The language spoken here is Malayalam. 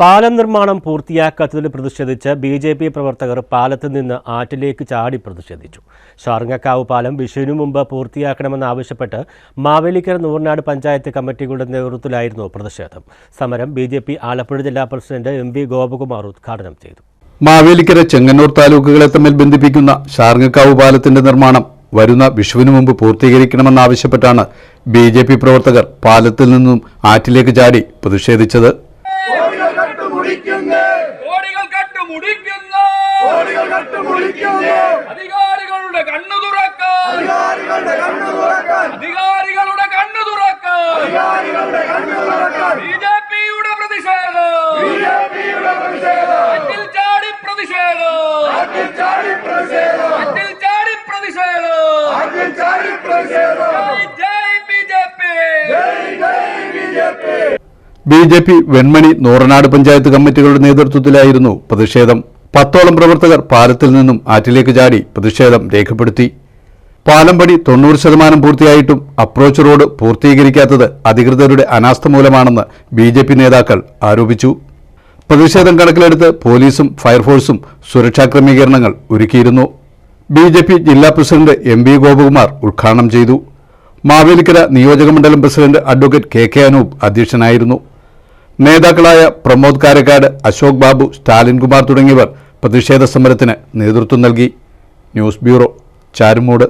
പാലം നിർമ്മാണം പൂർത്തിയാക്കാത്തതിൽ പ്രതിഷേധിച്ച് ബി ജെ പി പ്രവർത്തകർ പാലത്ത് നിന്ന് ആറ്റിലേക്ക് ചാടി പ്രതിഷേധിച്ചു. ഷാർങ്ങക്കാവ് പാലം വിഷുവിനു മുമ്പ് പൂർത്തിയാക്കണമെന്നാവശ്യപ്പെട്ട് മാവേലിക്കര നൂറിനാട് പഞ്ചായത്ത് കമ്മിറ്റികളുടെ നേതൃത്വത്തിലായിരുന്നു പ്രതിഷേധം. സമരം ബി ജെ പി ആലപ്പുഴ ജില്ലാ പ്രസിഡന്റ് എം വി ഗോപകുമാർ ഉദ്ഘാടനം ചെയ്തു. മാവേലിക്കര ചെങ്ങന്നൂർ താലൂക്കുകളെ തമ്മിൽ ബന്ധിപ്പിക്കുന്ന ഷാർങ്ങക്കാവ് പാലത്തിന്റെ നിർമ്മാണം വരുന്ന വിഷുവിനു മുമ്പ് പൂർത്തീകരിക്കണമെന്നാവശ്യപ്പെട്ടാണ് ബി ജെ പി പ്രവർത്തകർ പാലത്തിൽ നിന്നും ആറ്റിലേക്ക് ചാടി പ്രതിഷേധിച്ചത്. കട്ടുമുടിക്കുന്നു കോടികൾ കട്ടുമുടിക്കുന്നു കോടികൾ കട്ടുമുടിക്കുന്നു അധികാരികളുടെ കണ്ണു തുറക്കാൻ. അധികാരികളുടെ കണ്ണു തുറക്കാൻ. അധികാരികളുടെ കണ്ണു തുറക്കാൻ. അധികാരികളുടെ കണ്ണു തുറക്കാൻ. ബി ജെ പിയുടെ പ്രതിഷേധം. ബിജെപിയുടെ പ്രതിഷേധം. അറ്റിൽ ചാടി പ്രതിഷേധം. ചാടി അറ്റിൽ ചാടി പ്രതിഷേധം. ചാടി ജയ് ജയ് ബി ജെ പി. ജയ് ജയ് BJP B J P Venmani Nooranad panchayat കമ്മിറ്റികളുടെ നേതൃത്വത്തിലായിരുന്നു പ്രതിഷേധം. പത്തോളം പ്രവർത്തകർ പാലത്തിൽ നിന്നും ആറ്റിലേക്ക് ചാടി പ്രതിഷേധം രേഖപ്പെടുത്തി. പാലം പണി തൊണ്ണൂറ് ശതമാനം പൂർത്തിയായിട്ടും അപ്രോച്ച് റോഡ് പൂർത്തീകരിക്കാത്തത് അധികൃതരുടെ അനാസ്ഥ മൂലമാണെന്ന് ബി ജെ പി നേതാക്കൾ ആരോപിച്ചു. പ്രതിഷേധം കണക്കിലെടുത്ത് പോലീസും ഫയർഫോഴ്സും സുരക്ഷാ ക്രമീകരണങ്ങൾ ഒരുക്കിയിരുന്നു. ബി ജെ പി ജില്ലാ പ്രസിഡന്റ് എം വി ഗോപകുമാർ ഉദ്ഘാടനം ചെയ്തു. മാവേലിക്കര നിയോജകമണ്ഡലം president advocate K K Anoop അധ്യക്ഷനായിരുന്നു. നേതാക്കളായ പ്രമോദ് കാരക്കാട് അശോക് ബാബു സ്റ്റാലിൻ കുമാർ തുടങ്ങിയവർ പ്രതിഷേധ സമരത്തിന് നേതൃത്വം നൽകി. News bureau Charummood.